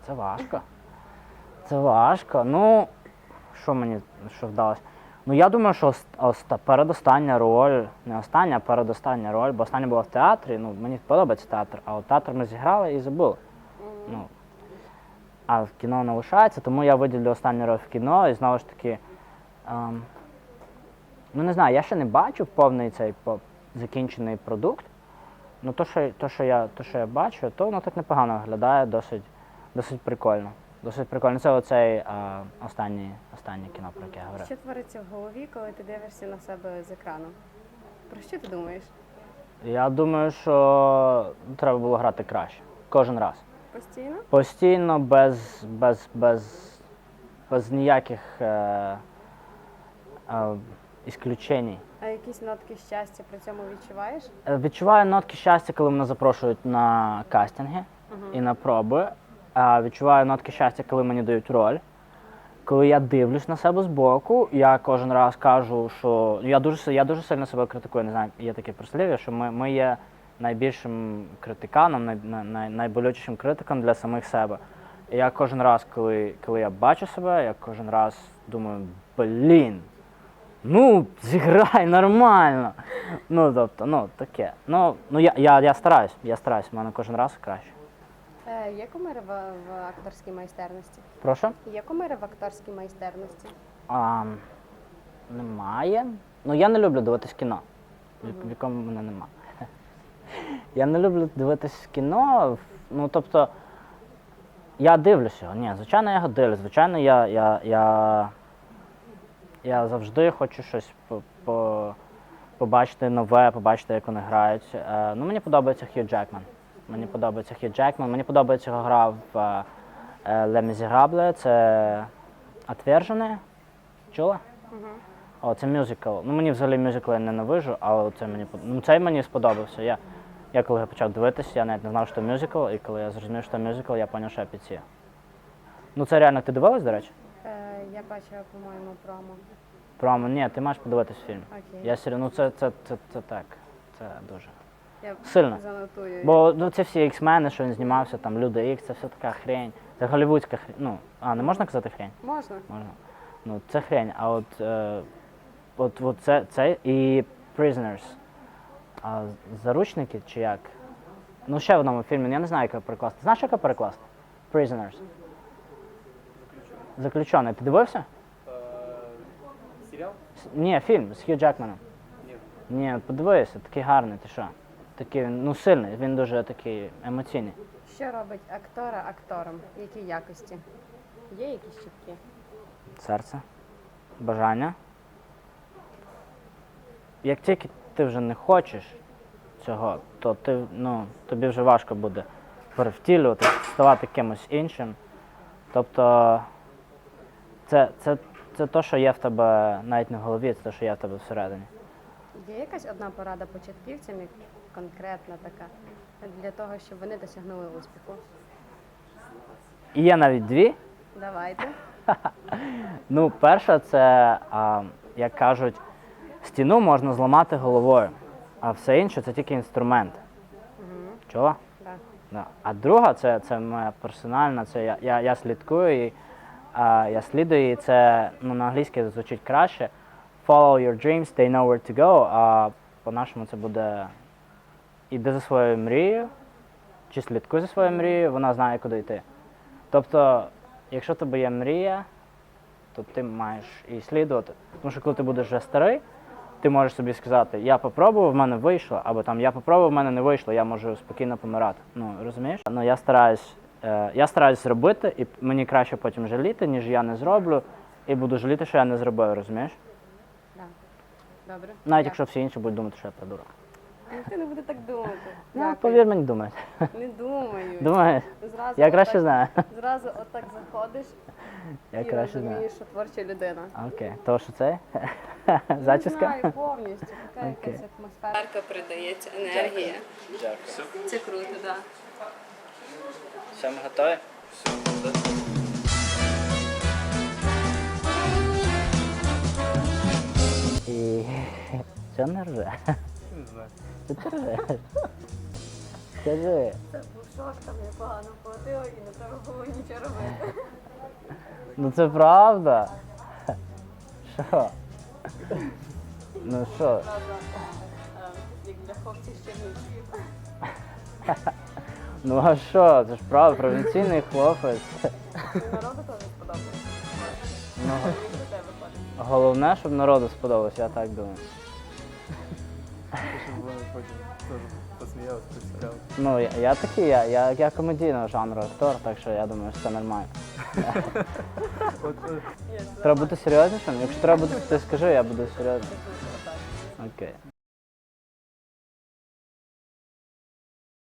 Це важко. Це важко. Ну, що мені що вдалося? Ну, я думаю, що оста- передостання роль, не остання, а передостання роль, бо остання була в театрі. Ну, мені подобається театр, а от театр ми зіграли і забули. Ну, а в кіно не лишається, тому я виділю останню роль в кіно і знову ж таки. Ем, ну не знаю, я ще не бачу повний цей по- закінчений продукт. Ну, то, що, то, що я, то, що я бачу, то воно так непогано виглядає, досить, досить прикольно. Досить прикольно. Це оцей а, останнє, останнє кіно, про яке я говорив. Що твориться в голові, коли ти дивишся на себе з екрану? Про що ти думаєш? Я думаю, що треба було грати краще. Кожен раз. Постійно? Постійно, без, без, без, без ніяких е, е, ісключень. А якісь нотки щастя при цьому відчуваєш? Е, Відчуваю нотки щастя, коли мене запрошують на кастинги і на проби. Відчуваю нотки щастя, коли мені дають роль. Коли я дивлюсь на себе збоку, я кожен раз кажу, що я дуже, я дуже сильно себе критикую. Не знаю, є таке прислів'я, що ми, ми є найбільшим критиканом, най, най- найболючішим критиком для самих себе. І я кожен раз, коли, коли я бачу себе, я кожен раз думаю, блін, ну, зіграй нормально. Ну, тобто, ну, таке. Ну, ну я, я, я стараюсь, я стараюсь, в мене кожен раз краще. Е, є кумири в, акторській майстерності? Прошу? Є кумири в акторській майстерності? А, немає. Ну, я не люблю дивитись кіно, в, в якому мене нема. Я не люблю дивитись кіно. Ну, тобто, я дивлюся його. Ні, звичайно, я його дивлюсь. Звичайно, я, я, я, я завжди хочу щось по, по, побачити нове, побачити, як вони грають. Е, ну, мені подобається Хью Джекман. Мені подобається Хью Джекман. Мені подобається його гра в е, е, Le Miserable. Це «Отвержене». Чула? О, це мюзикл. Ну мені взагалі мюзикли я ненавижу, але це мені ну, цей мені сподобався. Я, я коли почав дивитися, я навіть не знав, що це мюзикл, і коли я зрозумів, що це мюзикл, я зрозумів, що я підсів. Ну це реально ти дивилась, до речі? Е, я бачила, по-моєму, промо. Промо, ні, ти маєш подивитись фільм. Окей. Я серйозно, ну це, це, це, це так. Це дуже. Я Сильно. занотую. Бо ну, це всі X-мени, що він знімався, там Люди X, це все така хрень. Це голівудська хрень. Ну, а, не можна казати хрень? Можна? Можна. Ну, це хрень. А от, е, от, от це, це і Prisoners. А заручники чи як? Ну, ще в одному фільмі, я не знаю, як його перекласти. Знаєш, як його перекласти? Prisoners. Заключений. Ти дивився? Сериал? С- Ні, фільм з Хью Джекманом. Ні. Ні, подивися, такий гарний, ти що? Такий, він, ну сильний, він дуже такий емоційний. Що робить актора актором? Які якості? Є якісь чіткі? серце, бажання. Як тільки ти вже не хочеш цього, то ти, ну, тобі вже важко буде перевтілювати, ставати кимось іншим. Тобто це, це, це те, що є в тебе навіть не в голові, це те, що є в тебе всередині. Є якась одна порада початківцям, як конкретна така, для того, щоб вони досягнули успіху? Є навіть дві. Давайте. Ну, перша це, а, як кажуть, стіну можна зламати головою, а все інше це тільки інструмент. Чула? Так. Да. А друга це, це моя персональна, це я, я, я слідкую і а, я слідую, і це ну, на англійській звучить краще. Follow your dreams, they know where to go. А по-нашому це буде іди за своєю мрією, чи слідкуй за своєю мрією, вона знає, куди йти. Тобто, якщо тебе є мрія, то ти маєш і слідувати. Тому що коли ти будеш вже старий, ти можеш собі сказати, я попробував, в мене вийшло, або там я попробував, в мене не вийшло, я можу спокійно помирати. Ну розумієш? Ну я стараюсь, е, я стараюсь зробити, і мені краще потім жаліти, ніж я не зроблю, і буду жаліти, що я не зробив, розумієш? Добре. Навіть якщо всі інші будуть думати, що я придурок. Ніхто не буде так думати. Ну, Дякую. повір мені, думають. Не думаю. Думаєш? Зразу Я краще отак- знаю. Зразу отак заходиш Я і краще знаю. розумієш, що творча людина. Окей. То що це? Не Зачіска? знаю повністю, така Окей. якась атмосферка передається, енергія. Дякую. Це круто, так. Да. Все, ми готові? І це не рже. Не знаю. Це ти ржеш. Скажи. Це був шок, там я погано платила і не треба було нічого робити. Ну це правда. Що? Ну що? Правда, е, як для хлопців з Чернігів. Ну а що? Це ж правда, провінційний хлопець. Народу теж сподобалося. Ну, Як до тебе ходить. головне, щоб народу сподобалось, я так думаю. Ну, я, я такий, я, я, я комедійного жанру актор, так що я думаю, що це нормально. От, е, Треба бути серйознішим? Якщо треба бути, ти скажи, я буду серйозним. Окей.